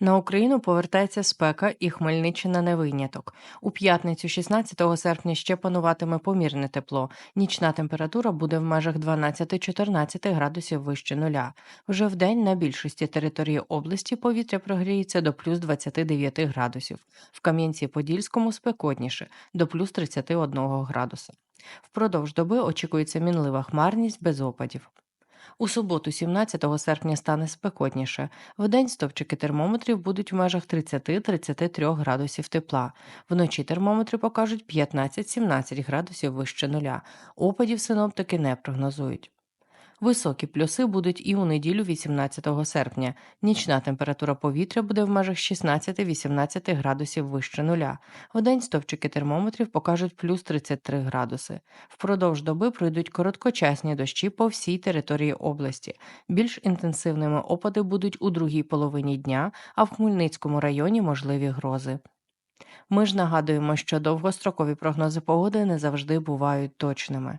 На Україну повертається спека, і Хмельниччина не виняток. У п'ятницю, 16 серпня, ще пануватиме помірне тепло. Нічна температура буде в межах 12-14 градусів вище нуля. Вже в день на більшості території області повітря прогріється до плюс 29 градусів. В Кам'янці-Подільському спекотніше до плюс 31 градуса. Впродовж доби очікується мінлива хмарність без опадів. У суботу, 17 серпня, стане спекотніше. Вдень стовпчики термометрів будуть в межах 30-33 градусів тепла. Вночі термометри покажуть 15-17 градусів вище нуля. Опадів синоптики не прогнозують. Високі плюси будуть і у неділю 18 серпня. Нічна температура повітря буде в межах 16-18 градусів вище нуля. Вдень стовпчики термометрів покажуть плюс 33 градуси. Впродовж доби пройдуть короткочасні дощі по всій території області. Більш інтенсивними опади будуть у другій половині дня, а в Хмельницькому районі можливі грози. Ми ж нагадуємо, що довгострокові прогнози погоди не завжди бувають точними.